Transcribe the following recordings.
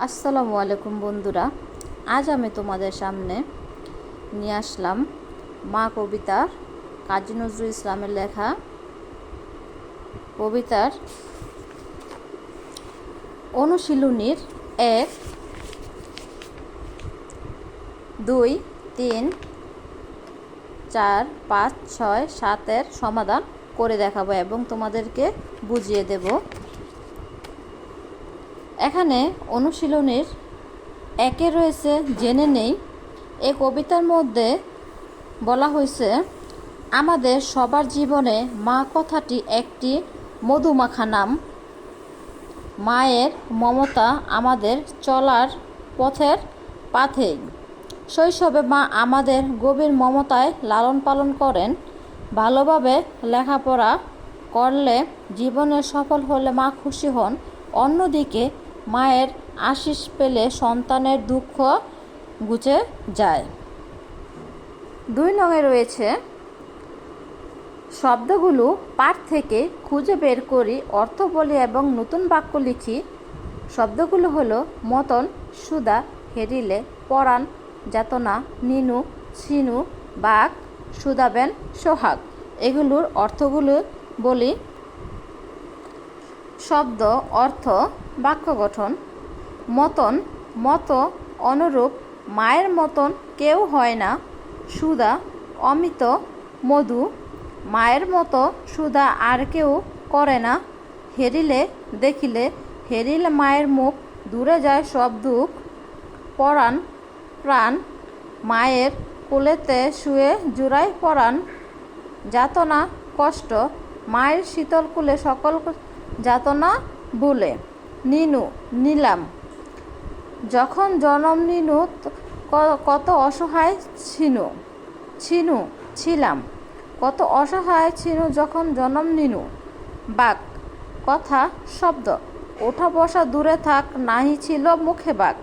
আসসালামু আলাইকুম বন্ধুরা। আজ আমি তোমাদের সামনে নিয়ে আসলাম মা কবিতার কাজী নজরুল ইসলামের লেখা কবিতার অনুশীলনীর এক, দুই, তিন, চার, পাঁচ, ছয়, সাতের সমাধান করে দেখাবো এবং তোমাদেরকে বুঝিয়ে দেবো। এখানে অনুশীলনের একে রয়েছে, জেনে নেই। এ কবিতার মধ্যে বলা হয়েছে, আমাদের সবার জীবনে মা কথাটি একটি মধুমাখা নাম। মায়ের মমতা আমাদের চলার পথের পাথেই। শৈশবে মা আমাদের গভীর মমতায় লালন পালন করেন। ভালোভাবে লেখাপড়া করলে জীবনে সফল হলে মা খুশি হন। অন্যদিকে মায়ের আশিস পেলে সন্তানের দুঃখ গুছে যায়। দুই নঙে রয়েছে, শব্দগুলো পাঠ থেকে খুঁজে বের করি, অর্থ বলি এবং নতুন বাক্য লিখি। শব্দগুলো হলো মতন, সুদা, হেরিলে, পরাণ, যাতনা, নিনু ছিনু বাঘ সুদাবেন, সোহাগ। এগুলোর অর্থগুলো বলি শব্দ, অর্থ, বাক্য গঠন। মতন, মতো, অনুরূপ, মায়ের মতন কেউ হয় না। সুদা, অমিত, মধু। মায়ের মতো সুদা আর কেউ করে না। হেরিলে দেখিলে, হেরিলে মায়ের মুখ দূরে যায় সব দুঃখ। পরাণ, প্রাণ, মায়ের কোলেতে শুয়ে জুড়াই পরাণ। যাতনা, কষ্ট, মায়ের শীতল কুলে সকল যাতনা বলে। নিনু, নিলাম। যখন জনম নিনু কত অসহায় ছিনু। ছিনু, ছিলাম। কত অসহায় ছিনু যখন জনম নিনু। বাক, কথা, শব্দ। ওঠা বসা দূরে থাক, নাহি ছিল মুখে বাক।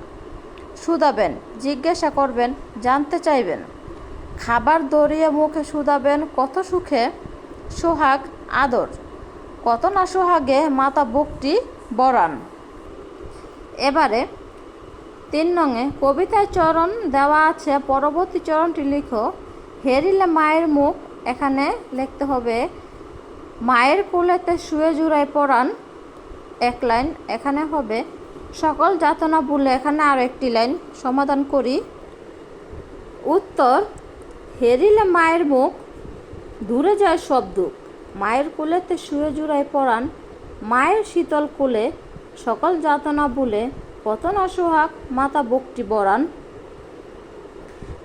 সুদাবেন জিজ্ঞাসা করবেন, জানতে চাইবেন। খাবার দরিয়ে মুখে সুদাবেন কত সুখে? সোহাগ, আদর। কত না সোহাগে মাতা বুকটি বরান। এবারে তিন নঙে কবিতায় চরণ দেওয়া আছে, পরবর্তী চরণটি লিখো। হেরিলে মায়ের মুখ এখানে লিখতে হবে, মায়ের কোলেতে শুয়ে জুড়াই পড়ান এক লাইন এখানে হবে, সকল যাতনা বলে এখানে আরও একটি লাইন সমাধান করি। উত্তর, হেরিলে মায়ের মুখ, দূরে যায় সব দুঃখ। মায়ের কোলেতে শুয়ে জুড়াই পড়ান মায়ের শীতল কোলে সকল যাতনা বলে কত না সোহাগ মাতা বকটি বরান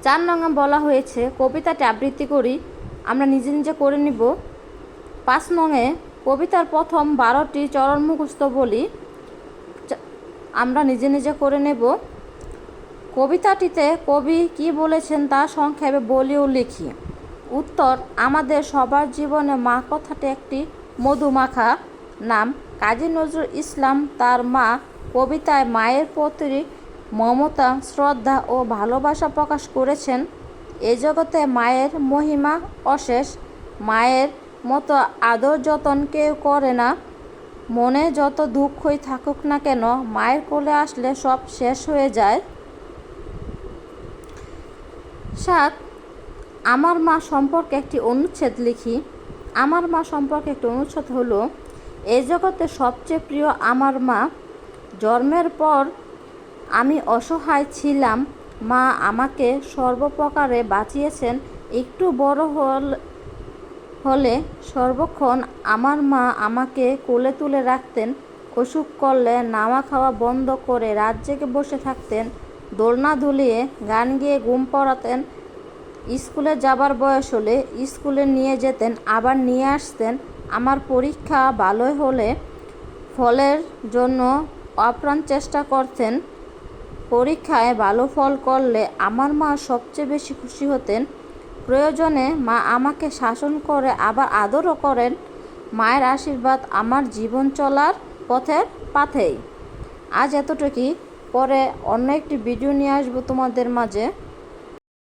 চার নঙ্গে বলা হয়েছে, কবিতাটি আবৃত্তি করি, আমরা নিজে নিজে করে নিব। পাঁচ নঙে কবিতার প্রথম বারোটি চরণ মুখস্থ বলি আমরা নিজে নিজে করে নেব। কবিতাটিতে কবি কি বলেছেন তা সংক্ষেপে বলি ও লিখি। উত্তর, আমাদের সবার জীবনে মা কথাটি একটি মধুমাখা নাম। কাজী নজরুল ইসলাম তার মা কবিতায় মায়ের প্রতি মমতা, শ্রদ্ধা ও ভালোবাসা প্রকাশ করেছেন। এ জগতে মায়ের মহিমা অশেষ। মায়ের মতো আদর যতন কেউ করে না, মনে যত দুঃখই থাকুক না কেন, মায়ের কোলে আসলে সব শেষ হয়ে যায়। সাত আমার মা সম্পর্কে একটি অনুচ্ছেদ লিখি। আমার মা সম্পর্কে একটি অনুচ্ছেদ হলো এই জগতে সবচেয়ে প্রিয় আমার মা। জন্মের পর আমি অসহায় ছিলাম। মা আমাকে সর্বপ্রকারে বাঁচিয়েছেন। একটু বড় হল, হলে সর্বক্ষণ আমার মা আমাকে কোলে তুলে রাখতেন। অসুখ করলে নামা খাওয়া বন্ধ করে রাত জেগে বসে থাকতেন। দোলনা দুলিয়ে গান গিয়ে ঘুম পড়াতেন। স্কুলে যাবার বয়স হলে স্কুলে নিয়ে যেতেন, আবার নিয়ে আসতেন। আমার পরীক্ষা ভালো হলে ফলের জন্য অপ্রাণ চেষ্টা করতেন। পরীক্ষায় ভালো ফল করলে আমার মা সবচেয়ে বেশি খুশি হতেন। প্রয়োজনে মা আমাকে শাসন করে, আবার আদরও করেন। মায়ের আশীর্বাদ আমার জীবন চলার পথের পাথেই আজ এতটুকুই। পরে অন্য একটি ভিডিও নিয়ে আসব তোমাদের মাঝে।